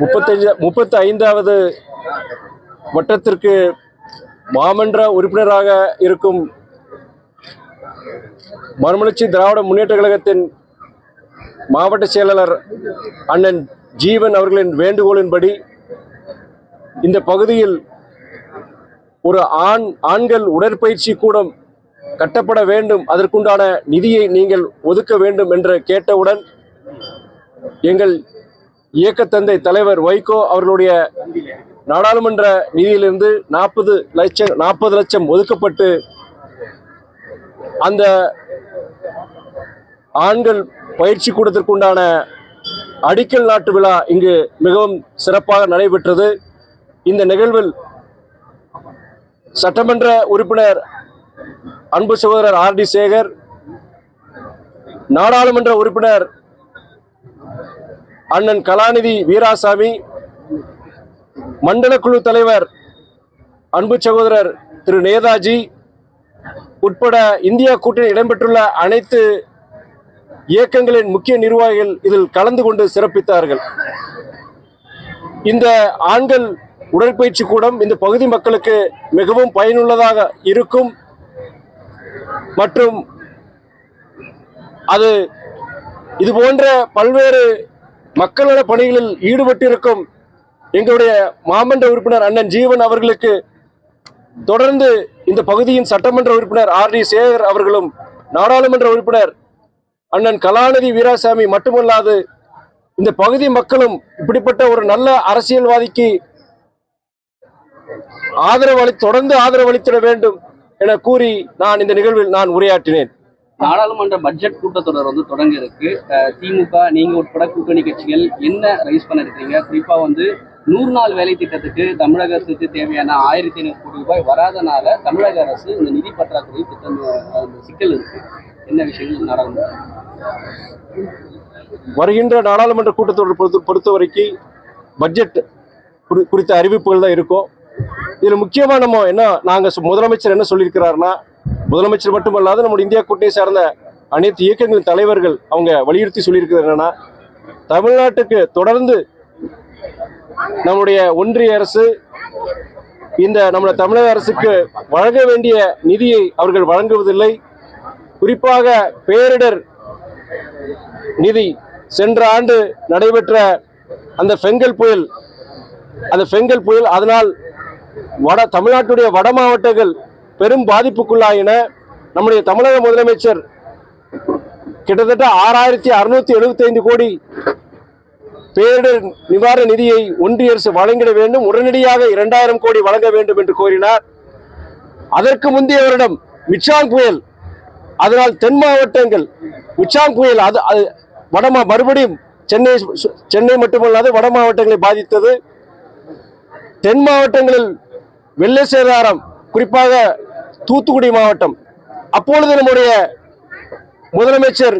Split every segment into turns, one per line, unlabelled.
முப்பத்தஞ்சு முப்பத்தி ஐந்தாவது வட்டத்திற்கு மாமன்ற உறுப்பினராக இருக்கும் மறுமலர்ச்சி திராவிட முன்னேற்ற கழகத்தின் மாவட்ட செயலாளர் அண்ணன் ஜீவன் அவர்களின் வேண்டுகோளின்படி இந்த பகுதியில் ஒரு ஆண் ஆண்கள் உடற்பயிற்சி கூடம் கட்டப்பட வேண்டும். அதற்குண்டான நிதியை நீங்கள் ஒதுக்க வேண்டும் என்று கேட்டவுடன் எங்கள் இயக்கத்தந்தை தலைவர் வைகோ அவர்களுடைய நாடாளுமன்ற நிதியிலிருந்து நாற்பது லட்சம் நாற்பது லட்சம் ஒதுக்கப்பட்டு அந்த ஆண்கள் பயிற்சி கூடத்திற்குண்டான அடிக்கல் நாட்டு விழா இங்கு மிகவும் சிறப்பாக நடைபெற்றது. இந்த நிகழ்வில் சட்டமன்ற உறுப்பினர் அன்பு சகோதரர் ஆர் டி சேகர் நாடாளுமன்ற உறுப்பினர் அண்ணன் கலாநிதி வீராசாமி மண்டல குழு தலைவர் அன்பு சகோதரர் திரு நேதாஜி உட்பட இந்தியா கூட்டணி இடம்பெற்றுள்ள அனைத்து இயக்கங்களின் முக்கிய நிர்வாகிகள் இதில் கலந்து கொண்டு சிறப்பித்தார்கள். இந்த ஆண்கள் உடற்பயிற்சி கூடம் இந்த பகுதி மக்களுக்கு மிகவும் பயனுள்ளதாக இருக்கும். மற்றும் அது இது போன்ற பல்வேறு மக்கள் நல பணிகளில் ஈடுபட்டிருக்கும் எங்களுடைய மாமன்ற உறுப்பினர் அண்ணன் ஜீவன் அவர்களுக்கு தொடர்ந்து இந்த பகுதியின் சட்டமன்ற உறுப்பினர் ஆர் டி சேகர் அவர்களும் நாடாளுமன்ற உறுப்பினர் அண்ணன் கலாநிதி வீராசாமி மட்டுமல்லாது இந்த பகுதி மக்களும் இப்படிப்பட்ட ஒரு நல்ல அரசியல்வாதிக்கு ஆதரவு தொடர்ந்து ஆதரவு அளித்திட வேண்டும் என கூறி நான் இந்த நிகழ்வில் நான் உரையாற்றினேன்.
நாடாளுமன்ற பட்ஜெட் கூட்டத்தொடர் வந்து தொடங்க இருக்கு திமுக நீங்க உட்பட கூட்டணி கட்சிகள் என்ன ரைஸ் பண்ண இருக்கீங்க குறிப்பா வந்து நூறு நாள் வேலை திட்டத்துக்கு தமிழக அரசுக்கு தேவையான ஆயிரத்தி ஐநூறு கோடி ரூபாய் வராதனால தமிழக அரசு இந்த நிதி பற்றாக்குறை திட்டம் சிக்கல் இருக்கு. என்ன விஷயங்கள் நாடாளுமன்றம்
வருகின்ற நாடாளுமன்ற கூட்டத்தொடர் பொறுத்த பொறுத்த வரைக்கும் பட்ஜெட் குறி- குறித்த அறிவிப்புகள் தான் இருக்கும். இதில் முக்கியமாக நம்ம என்ன நாங்கள் முதலமைச்சர் என்ன சொல்லியிருக்கிறாருன்னா முதலமைச்சர் மட்டுமல்லாது நம்முடைய இந்தியா கூட்டணி சார்ந்த அனைத்து இயக்கங்களின் தலைவர்கள் அவங்க வலியுறுத்தி சொல்லியிருக்கிறது என்னன்னா தமிழ்நாட்டுக்கு தொடர்ந்து நம்முடைய ஒன்றிய அரசு இந்த நம்முடைய தமிழக அரசுக்கு வழங்க வேண்டிய நிதியை அவர்கள் வழங்குவதில்லை. குறிப்பாக பேரிடர் நிதி சென்ற ஆண்டு நடைபெற்ற அந்த பெங்கல் புயல் அந்த பெங்கல் புயல் அதனால் வட தமிழ்நாட்டுடைய வட மாவட்டங்கள் பெரும் பாதிப்புக்குள்ளாயின நம்முடைய தமிழக முதலமைச்சர். கிட்டத்தட்ட ஆறாயிரத்தி அறுநூத்தி எழுபத்தி ஐந்து கோடி பேரிடர் நிவாரண நிதியை ஒன்றிய அரசு வழங்கிட வேண்டும். உடனடியாக இரண்டாயிரம் கோடி வழங்க வேண்டும் என்று கோரினார். அதற்கு முந்தைய வருடம் மிச்சாங் புயல் அதனால் தென் மாவட்டங்கள் மிச்சாங் புயல் அது அது வடமா மறுபடியும் சென்னை சென்னை மட்டுமல்லாது வட மாவட்டங்களை பாதித்தது. தென் மாவட்டங்களில் வெள்ள சேதாரம் குறிப்பாக தூத்துக்குடி மாவட்டம். அப்பொழுது நம்முடைய முதலமைச்சர்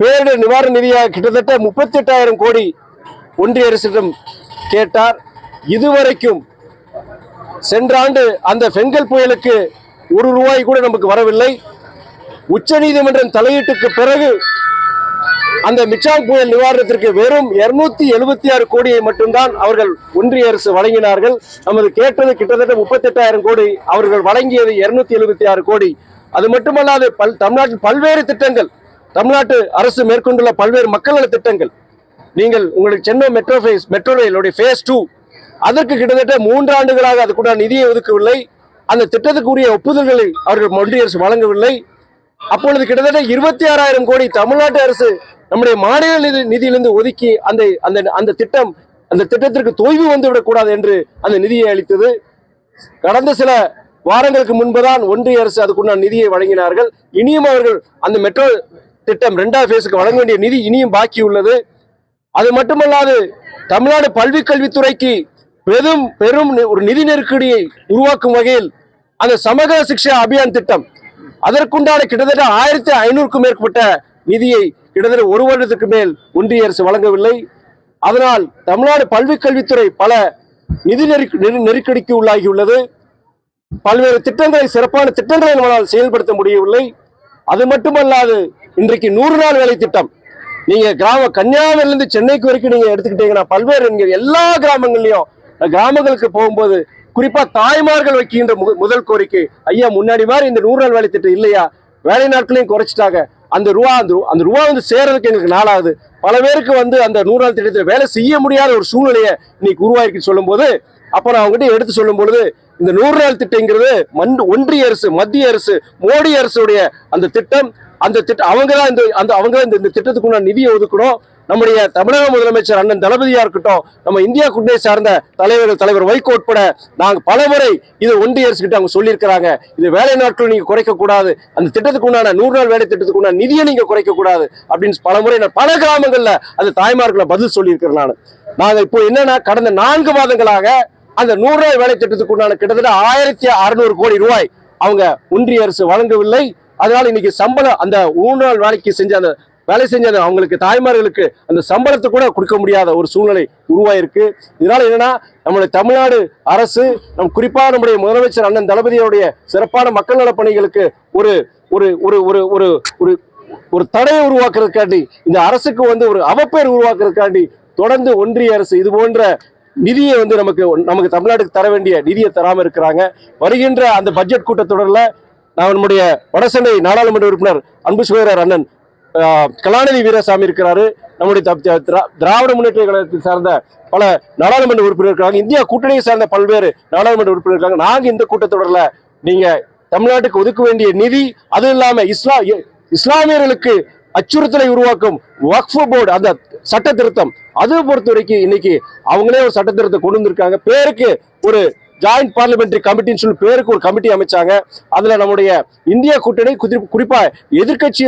பேரிடர் நிவாரண நிதியாக கிட்டத்தட்ட முப்பத்தி எட்டாயிரம் கோடி ஒன்றிய அரசிடம் கேட்டார். இதுவரைக்கும் சென்ற ஆண்டு அந்த பெங்கல் புயலுக்கு ஒரு ரூபாய் கூட நமக்கு வரவில்லை. உச்சநீதிமன்றம் தலையீட்டுக்கு பிறகு அந்த மிச்சாங் புயல் நிவாரணத்திற்கு வெறும் இருநூத்தி எழுபத்தி ஆறு கோடியை மட்டும்தான் அவர்கள் ஒன்றிய அரசு வழங்கினார்கள். நமது கேட்டது கிட்டத்தட்ட முப்பத்தி எட்டாயிரம் கோடி. அவர்கள் வழங்கியது இருநூத்தி எழுபத்தி ஆறு கோடி. அது மட்டுமல்லாது பல் தமிழ்நாட்டில் பல்வேறு திட்டங்கள். தமிழ்நாட்டு அரசு மேற்கொண்டுள்ள பல்வேறு மக்கள் நல திட்டங்கள். நீங்கள் உங்களுக்கு சென்னை மெட்ரோ ஃபேஸ் மெட்ரோ ரயிலுடைய ஃபேஸ் டூ அதற்கு கிட்டத்தட்ட மூன்று ஆண்டுகளாக அதுக்குண்டான நிதியை ஒதுக்கவில்லை. அந்த திட்டத்துக்குரிய ஒப்புதல்களை அவர்கள் மொழி அரசு வழங்கவில்லை. அப்பொழுது கிட்டத்தட்ட இருபத்தி ஆறாயிரம் கோடி தமிழ்நாட்டு அரசு நம்முடைய மாநில நிதி நிதியிலிருந்து ஒதுக்கி அந்த அந்த அந்த திட்டம் அந்த திட்டத்திற்கு தொய்வு வந்துவிடக் கூடாது என்று அந்த நிதியை அளித்தது. கடந்த சில வாரங்களுக்கு முன்புதான் ஒன்றிய அரசு அதுக்குண்டான நிதியை வழங்கினார்கள். இனியும் அவர்கள் அந்த மெட்ரோ திட்டம் ரெண்டாவது ஃபேஸுக்கு வழங்க வேண்டிய நிதி இனியும் பாக்கி உள்ளது. அது மட்டுமல்லாது தமிழ்நாடு பல்வி கல்வித்துறைக்கு பெரும் பெரும் ஒரு நிதி நெருக்கடியை உருவாக்கும் வகையில் அந்த சமகர சிக்ஷா அபியான் திட்டம் அதற்குண்டான கிட்டத்தட்ட ஆயிரத்தி ஐநூறுக்கும் மேற்பட்ட நிதியை கிட்டத்தட்ட ஒரு வருடத்துக்கு மேல் ஒன்றிய அரசு வழங்கவில்லை. அதனால் தமிழ்நாடு பல்விக் கல்வித்துறை பல நிதி நெரு- நெருக்கடிக்கு உள்ளாகியுள்ளது. பல்வேறு திட்டங்களை சிறப்பான திட்டங்களை நம்மளால் செயல்படுத்த முடியவில்லை. அது மட்டுமல்லாது இன்றைக்கு நூறு நாள் வேலை திட்டம். நீங்க கிராம கன்னியாகுமரியிலிருந்து சென்னைக்கு வரைக்கும் நீங்க எடுத்துக்கிட்டீங்கன்னா பல்வேறு எல்லா கிராமங்கள்லயும் கிராமங்களுக்கு போகும்போது குறிப்பா தாய்மார்கள் வைக்கின்ற மு- முதல் கோரிக்கை ஐயா முன்னாடி மாதிரி இந்த நூறு நாள் வேலை திட்டம் இல்லையா? வேலை நாட்களையும் குறைச்சிட்டாங்க. அந்த ரூபா அந்த ரூ- அந்த ரூபா வந்து சேர்றதுக்கு எங்களுக்கு நாளாகுது. பல பேருக்கு வந்து அந்த நூறு நாள் திட்டத்தில் வேலை செய்ய முடியாத ஒரு சூழ்நிலையை இன்னைக்கு உருவாயிருக்குன்னு சொல்லும்போது அப்போ நான் அவங்ககிட்ட எடுத்து சொல்லும் பொழுது இந்த நூறு நாள் திட்டங்கிறது மண் ஒன்றிய அரசு மத்திய அரசு மோடி அரசுடைய அந்த திட்டம் அந்த திட்டம் அவங்க தான் இந்த அந்த அவங்க தான் இந்த இந்த நிதியை ஒதுக்கணும். நம்முடைய தமிழக முதலமைச்சர் அண்ணன் தளபதியா இருக்கட்டும் நம்ம இந்தியா கூட்டணி சார்ந்த தலைவர்கள் தலைவர் வைகோ உட்பட நாங்க பலமுறை இது ஒன்றிய அரசு கிட்ட அவங்க சொல்லியிருக்கிறாங்க. இது வேலை நாட்கள் நீங்க குறைக்க கூடாது. அந்த திட்டத்துக்கு உண்டான நூறு நாள் வேலை திட்டத்துக்கு உண்டான நிதியை நீங்க குறைக்க கூடாது அப்படின்னு பலமுறை நான் பல கிராமங்கள்ல அந்த தாய்மார்களை பதில் சொல்லியிருக்கிறேன் நான். நாங்க இப்போ என்னன்னா கடந்த நான்கு மாதங்களாக அந்த நூறு நாள் வேலை திட்டத்துக்கு உண்டான கிட்டத்தட்ட ஆயிரத்தி அறுநூறு கோடி ரூபாய் அவங்க ஒன்றிய அரசு வழங்கவில்லை. அதனால இன்னைக்கு சம்பளம் அந்த மூணு நாள் வேலைக்கு செஞ்ச அந்த வேலை செஞ்ச அவங்களுக்கு தாய்மார்களுக்கு அந்த சம்பளத்தை கூட கொடுக்க முடியாத ஒரு சூழ்நிலை உருவாயிருக்கு. இதனால என்னன்னா நம்முடைய தமிழ்நாடு அரசு நம் குறிப்பாக நம்முடைய முதலமைச்சர் அண்ணன் தளபதியோடைய சிறப்பான மக்கள் நலப் பணிகளுக்கு ஒரு ஒரு ஒரு ஒரு ஒரு ஒரு ஒரு தடையை உருவாக்குறதுக்காண்டி இந்த அரசுக்கு வந்து ஒரு அவப்பேர் உருவாக்குறதுக்காண்டி தொடர்ந்து ஒன்றிய அரசு இது போன்ற நிதியை வந்து நமக்கு நமக்கு தமிழ்நாட்டுக்கு தர வேண்டிய நிதியை தராமல் இருக்கிறாங்க. வருகின்ற அந்த பட்ஜெட் கூட்டத்தொடரில் நான் நம்முடைய வடசென்னை நாடாளுமன்ற உறுப்பினர் அன்பு சுவேரர் அண்ணன் கலாநிதி வீரசாமி இருக்கிறாரு. நம்முடைய திரா- திராவிட முன்னேற்ற கழகத்தை சார்ந்த பல நாடாளுமன்ற உறுப்பினர் இருக்கிறாங்க இந்தியா கூட்டணியை சார்ந்த பல்வேறு நாடாளுமன்ற உறுப்பினர் இருக்காங்க. நாங்கள் இந்த கூட்டத்தொடரில் நீங்க தமிழ்நாட்டுக்கு ஒதுக்க வேண்டிய நிதி அதுவும் இல்லாம இஸ்லா இஸ்லாமியர்களுக்கு அச்சுறுத்தலை உருவாக்கும் வக்ஃப் போர்டு அந்த சட்ட திருத்தம் அது பொறுத்த வரைக்கும் இன்னைக்கு அவங்களே ஒரு சட்ட திருத்தம் கொண்டு வந்திருக்காங்க. பேருக்கு ஒரு ஜாயிண்ட் பார்லிமெண்டரி கமிட்டின்னு சொல்லி பேருக்கு ஒரு கமிட்டி அமைச்சாங்க. அதுல நம்முடைய இந்திய கூட்டணி குறிப்பா எதிர்க்கட்சி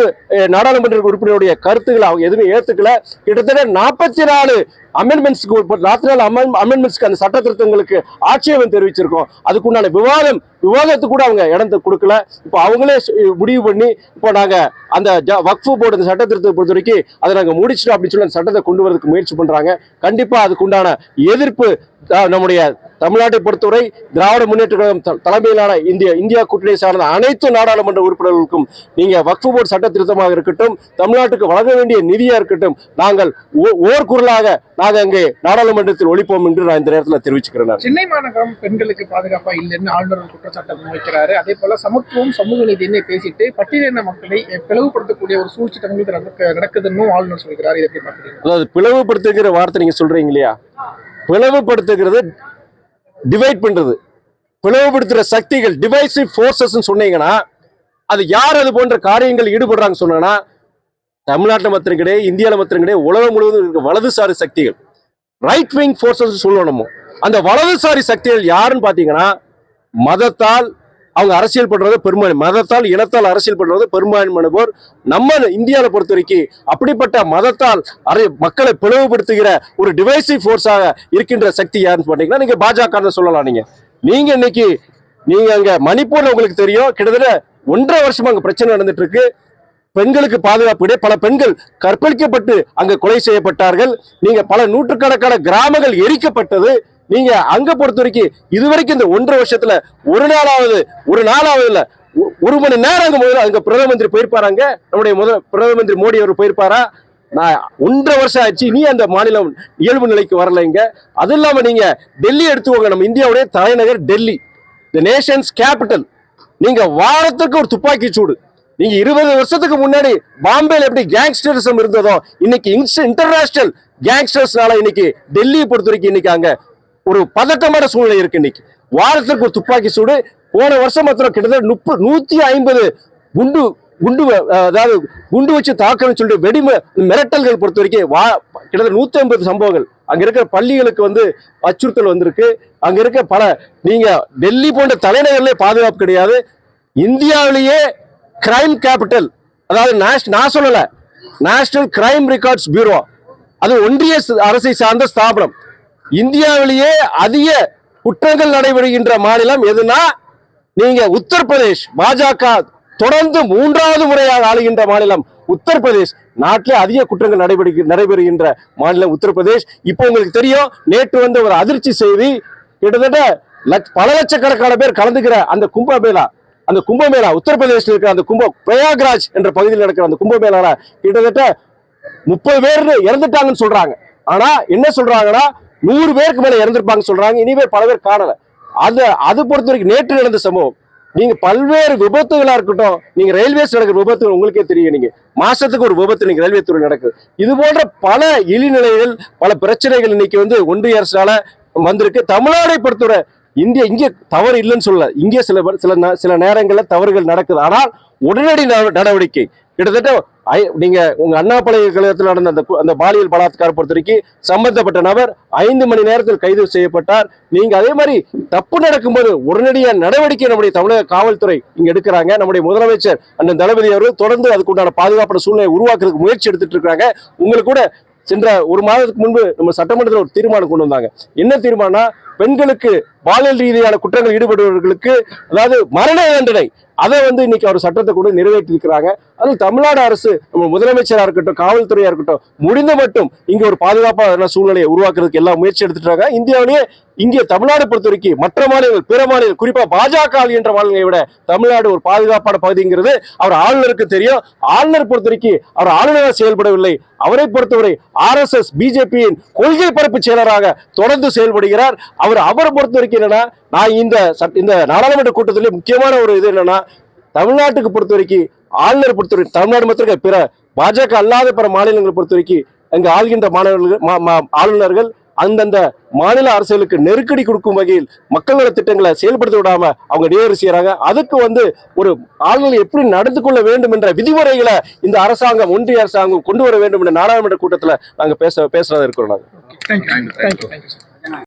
நாடாளுமன்ற உறுப்பினருடைய கருத்துக்களை அவங்க எதுவுமே ஏத்துக்கல. கிட்டத்தட்ட நாற்பத்தி நாலு அமெண்ட்மெண்ட்ஸ்க்கு நாற்பத்தி நாலு அமெண்ட்மெண்ட்ஸ்க்கு அந்த சட்ட திருத்தங்களுக்கு ஆட்சேபம் தெரிவிச்சிருக்கோம். அதுக்குண்டான விவாதம் விவாதத்துக்கு கூட அவங்க இடம் கொடுக்கல. இப்போ அவங்களே முடிவு பண்ணி இப்போ நாங்கள் அந்த ஜ- வக்ஃபு போர்டு அந்த சட்ட திருத்தத்தை பொறுத்த வரைக்கும் அதை நாங்கள் முடிச்சிட்டோம் அப்படின்னு சொல்லி அந்த சட்டத்தை கொண்டு வரதுக்கு முயற்சி பண்ணுறாங்க கண்டிப்பாக அதுக்குண்டான எதிர்ப்பு நம்முடைய தமிழ்நாட்டை பொறுத்தவரை திராவிட முன்னேற்ற கழகம் தலைமையிலான இந்திய இந்தியா கூட்டணியை சார்ந்த அனைத்து நாடாளுமன்ற உறுப்பினர்களுக்கும் நீங்க வக்ஃபு போர்டு சட்ட திருத்தமாக இருக்கட்டும் தமிழ்நாட்டுக்கு வழங்க வேண்டிய நிதியா இருக்கட்டும் நாங்கள் ஓர் குரலாக நாங்கள் அங்கே நாடாளுமன்றத்தில் ஒழிப்போம் என்று நான் இந்த நேரத்தில் தெரிவிச்சுக்கிறேன்.
சென்னை மாநகரம் பெண்களுக்கு பாதுகாப்பா இல்லைன்னு ஆளுநர் குற்றச்சாட்டை முன்வைக்கிறாரு. அதே போல சமத்துவம் சமூக நீதினு பேசிட்டு பட்டியலின மக்களை பிளவுபடுத்தக்கூடிய ஒரு சூழ்ச்சி நடக்க- நடக்குதுன்னு ஆளுநர் சொல்கிறார். இதை
அதாவது பிளவுபடுத்துகிற வார்த்தை நீங்க சொல்றீங்க இல்லையா? பிளவுபடுத்துகிறது டிவைட் பண்றது. பிளவுபடுத்துற சக்திகள் டிவைசிவ் ஃபோர்ஸஸ் சொன்னீங்கன்னா அது யார் அது போன்ற காரியங்கள் ஈடுபடுறாங்க சொன்னா தமிழ்நாட்டில் மாத்திரம் கிடையாது இந்தியாவில் மாத்திரம் கிடையாது உலகம் முழுவதும் இருக்க வலதுசாரி சக்திகள். ரைட் விங் ஃபோர்ஸஸ் சொல்லுவோம் நம்ம. அந்த வலதுசாரி சக்திகள் யாருன்னு பார்த்தீங்கன்னா மதத்தால் அவங்க அரசியல் பண்றது பெரும்பான்மை மதத்தால் இனத்தால் அரசியல் பண்றது பெரும்பான்மையானவர் நம்ம இந்தியாவை பொறுத்த வரைக்கும் அப்படிப்பட்ட மதத்தால் அரை மக்களை பிளவுபடுத்துகிற ஒரு டிவைசிவ் ஃபோர்ஸாக இருக்கின்ற சக்தி யாருன்னு பார்த்தீங்கன்னா நீங்க பாஜக சொல்லலாம் நீங்க. நீங்க இன்னைக்கு நீங்க அங்க மணிப்பூர்ல உங்களுக்கு தெரியும் கிட்டத்தட்ட ஒன்றரை வருஷமா அங்க பிரச்சனை நடந்துட்டு இருக்கு பெண்களுக்கு பாதுகாப்பு இடையே பல பெண்கள் கற்பழிக்கப்பட்டு அங்க கொலை செய்யப்பட்டார்கள். நீங்க பல நூற்றுக்கணக்கான கிராமங்கள் எரிக்கப்பட்டது. நீங்க அங்க பொறுத்த வரைக்கும் இதுவரைக்கும் இந்த ஒன்றரை வருஷத்துல ஒரு நாளாவது ஒரு நாளாவது இல்ல ஒரு மணி நேரம் அங்க முதல்ல அங்க பிரதம மந்திரி போயிருப்பாராங்க? நம்முடைய முதல் பிரதம மந்திரி மோடி அவர் போயிருப்பாரா? நான் ஒன்றரை வருஷம் ஆச்சு நீ அந்த மாநிலம் இயல்பு நிலைக்கு வரலைங்க அது இல்லாம நீங்க டெல்லி எடுத்துக்கோங்க நம்ம இந்தியாவுடைய தலைநகர் டெல்லி. த நேஷன்ஸ் கேபிட்டல் நீங்க வாரத்துக்கு ஒரு துப்பாக்கி சூடு. நீங்க இருபது வருஷத்துக்கு முன்னாடி பாம்பேல எப்படி கேங்ஸ்டரிசம் இருந்ததோ இன்னைக்கு இன்டர்நேஷனல் கேங்ஸ்டர்ஸ்னால இன்னைக்கு டெல்லியை பொறுத்த வரைக்கும் இன்னைக்கு அங்க ஒரு பதட்டமான சூழ்நிலை இருக்கு இன்னைக்கு. வாரத்திற்கு ஒரு துப்பாக்கி சூடு. போன வருஷம் மாத்திரம் கிட்டத்தட்ட முப்பது நூத்தி ஐம்பது குண்டு குண்டு அதாவது குண்டு வச்சு தாக்கணும்னு சொல்லிட்டு வெடி மிரட்டல்கள் பொறுத்த வரைக்கும் வா கிட்டத்தட்ட நூத்தி ஐம்பது சம்பவங்கள். அங்க இருக்கிற பள்ளிகளுக்கு வந்து அச்சுறுத்தல் வந்திருக்கு. அங்க இருக்க பல நீங்க டெல்லி போன்ற தலைநகர்ல பாதுகாப்பு கிடையாது. இந்தியாவிலேயே கிரைம் கேபிட்டல் அதாவது நேஷ்- நான் சொல்லல நேஷனல் கிரைம் ரெக்கார்ட்ஸ் பியூரோ அது ஒன்றிய அரசை சார்ந்த ஸ்தாபனம். இந்தியாவிலேயே அதிக குற்றங்கள் நடைபெறுகின்ற மாநிலம் எதுனா நீங்க உத்தரப்பிரதேஷ் பாஜக தொடர்ந்து மூன்றாவது முறையாக ஆளுகின்ற மாநிலம் உத்தரப்பிரதேஷ். நாட்டிலே அதிக குற்றங்கள் நடைபெறு நடைபெறுகின்ற மாநிலம் உத்தரப்பிரதேஷ். இப்போ உங்களுக்கு தெரியும் நேற்று வந்த ஒரு அதிர்ச்சி செய்தி கிட்டத்தட்ட லட்ச- பல லட்சக்கணக்கான பேர் கலந்துக்கிற அந்த கும்பமேளா அந்த கும்பமேளா உத்தரப்பிரதேசில் இருக்கிற அந்த கும்ப பிரயாக்ராஜ் என்ற பகுதியில் நடக்கிற அந்த கும்பமேளால கிட்டத்தட்ட முப்பது பேர் இறந்துட்டாங்கன்னு சொல்றாங்க. ஆனா என்ன சொல்றாங்கன்னா நூறு பேருக்கு மேல இறந்திருப்பாங்க சொல்றாங்க. இனிமே பல பேர் காணல. அது அது பொறுத்த வரைக்கும் நேற்று நடந்த சம்பவம். நீங்க பல்வேறு விபத்துகளா இருக்கட்டும் நீங்க ரயில்வேஸ் நடக்கிற விபத்து உங்களுக்கே தெரியும் நீங்க. மாசத்துக்கு ஒரு விபத்து நீங்க ரயில்வே துறை நடக்குது. இது போன்ற பல இழிநிலைகள் பல பிரச்சனைகள் இன்னைக்கு வந்து ஒன்றிய அரசால வந்திருக்கு. தமிழ்நாடை பொறுத்தவரை இந்திய இங்கே தவறு இல்லைன்னு சொல்லல. இங்கே சில சில சில நேரங்களில் தவறுகள் நடக்குது. ஆனால் உடனடி நட- நடவடிக்கை கிட்டத்தட்ட நீங்க உங்க அண்ணா பல்கலைக்கழகத்தில் நடந்த அந்த அந்த பாலியல் பலாத்கார பொறுத்த வரைக்கும் சம்பந்தப்பட்ட நபர் ஐந்து மணி நேரத்தில் கைது செய்யப்பட்டார். நீங்க அதே மாதிரி தப்பு நடக்கும்போது உடனடியாக நடவடிக்கை நம்முடைய தமிழக காவல்துறை இங்க எடுக்கிறாங்க. நம்முடைய முதலமைச்சர் அண்ணன் தளபதி அவர்கள் தொடர்ந்து அதுக்குண்டான பாதுகாப்பான சூழ்நிலை உருவாக்குறதுக்கு முயற்சி எடுத்துட்டு இருக்காங்க. உங்களுக்கு கூட சென்ற ஒரு மாதத்துக்கு முன்பு நம்ம சட்டமன்றத்தில் ஒரு தீர்மானம் கொண்டு வந்தாங்க. என்ன தீர்மானம்னா பெண்களுக்கு பாலியல் ரீதியான குற்றங்கள் ஈடுபடுபவர்களுக்கு அதாவது மரண தண்டனை அதை வந்து இன்னைக்கு அவர் சட்டத்தை கூட நிறைவேற்றியிருக்கிறாங்க. அதில் தமிழ்நாடு அரசு நம்ம முதலமைச்சராக இருக்கட்டும் காவல்துறையா இருக்கட்டும் முடிந்த மட்டும் இங்க ஒரு பாதுகாப்பான சூழ்நிலையை உருவாக்குறதுக்கு எல்லா முயற்சி எடுத்துட்டு இந்தியாவிலேயே இங்கே தமிழ்நாடு பொறுத்த வரைக்கும் மற்ற மாநிலங்கள் பிற மாநிலங்கள் குறிப்பா பாஜக ஆளுகின்ற மாநிலங்களை விட தமிழ்நாடு ஒரு பாதுகாப்பான பகுதிங்கிறது அவர் ஆளுநருக்கு தெரியும். ஆளுநர் பொறுத்த வரைக்கும் அவர் ஆளுநராக செயல்படவில்லை. அவரை பொறுத்தவரை ஆர் எஸ் எஸ் பிஜேபியின் கொள்கை பரப்பு செயலராக தொடர்ந்து செயல்படுகிறார். அவர் அவரை பொறுத்த வரைக்கும் என்னன்னா நான் இந்த சட்ட- இந்த நாடாளுமன்ற கூட்டத்திலே முக்கியமான ஒரு இது என்னன்னா தமிழ்நாட்டுக்கு பொறுத்த வரைக்கும் ஆளுநர் பொறுத்த வரைக்கும் தமிழ்நாடு மட்டும் இல்ல, பிற பாஜக அல்லாத பிற மாநிலங்களை பொறுத்த வரைக்கும் அங்கு ஆள்கின்ற மாணவர்கள் மா- மா- ஆளுநர்கள் அந்தந்த மாநில அரசுகளுக்கு நெருக்கடி கொடுக்கும் வகையில் மக்கள் நல திட்டங்களை செயல்படுத்த விடாம அவங்க நேரு செய்யறாங்க அதுக்கு வந்து ஒரு ஆளுநர் எப்படி நடந்து கொள்ள வேண்டும் என்ற விதிமுறைகளை இந்த அரசாங்கம் ஒன்றிய அரசாங்கம் கொண்டு வர வேண்டும் என்ற நாடாளுமன்ற கூட்டத்துல நாங்க பேச பேசுறதா இருக்கிறோம் நாங்க.